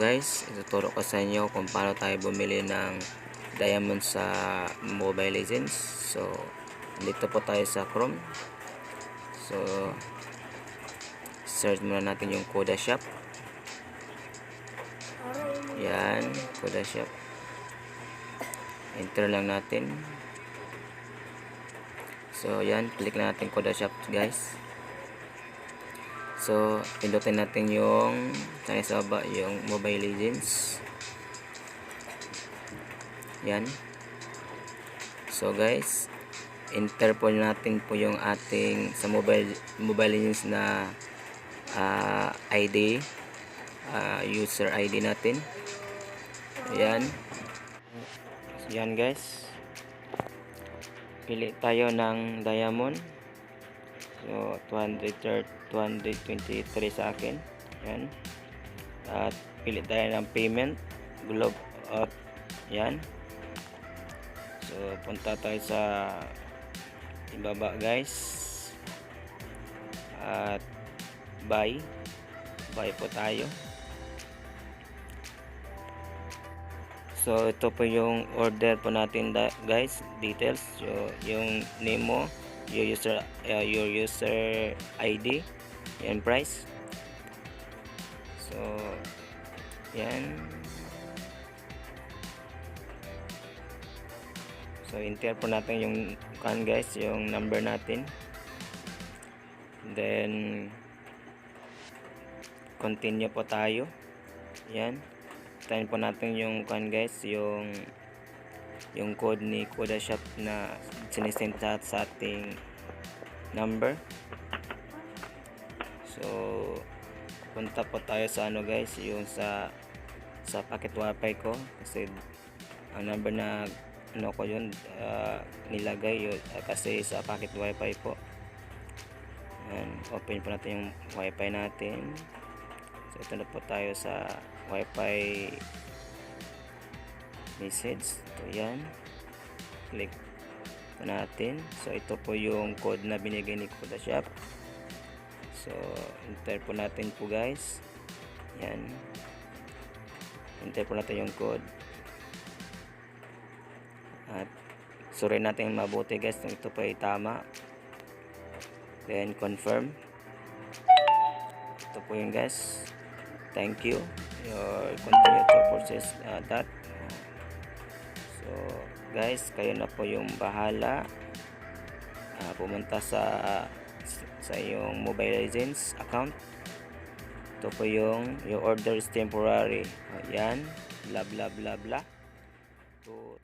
guys, ituturo ko sa inyo kung paano tayo bumili ng diamond sa Mobile Legends. So, dito po tayo sa Chrome. So, search muna natin yung Koda Shop. Yan, Koda Shop. Enter lang natin. So, yan, click na natin Koda Shop guys. So, pindutin natin yung tayo sa baba, yung Mobile Legends. Yan. So, guys, enter po natin po yung ating sa Mobile Mobile Legends na ah, ID, ah, user ID natin. Yan. Yan, guys. Pili tayo ng diamond. So, 230 223 sa akin. Yan. At pili tayo ng payment. Globe up. Yan. So, punta tayo sa ibaba guys. At buy. Buy po tayo. So, ito po yung order po natin guys. Details. So, yung name mo, your user uh, your user ID yan price. So yan. So enter po natin yung kan guys yung number natin. Then continue po tayo. Yan. Tayin po natin yung kan guys yung yung code ni Koda Shop na sinisend sa, sa ating number. So punta po tayo sa ano guys yung sa sa packet wifi ko. Kasi ang number na ano ko yun ah, nilagay yun ah, kasi sa packet wifi po. Ayan, open po natin yung wifi natin. So ito na po tayo sa wifi message. Ito yan. Click po natin. So ito po yung code na binigay ni Shop so enter po natin po guys. Yan. Enter po natin yung code. At suriin natin mabuti guys. Kung ito po ay tama. Then confirm. Ito po yun guys. Thank you. Your continue to process uh, that so guys kayo na po yung bahala. Ah, pumunta sa sa iyong mobile legends account. Ito po yung your order is temporary. Ayan bla bla bla bla. To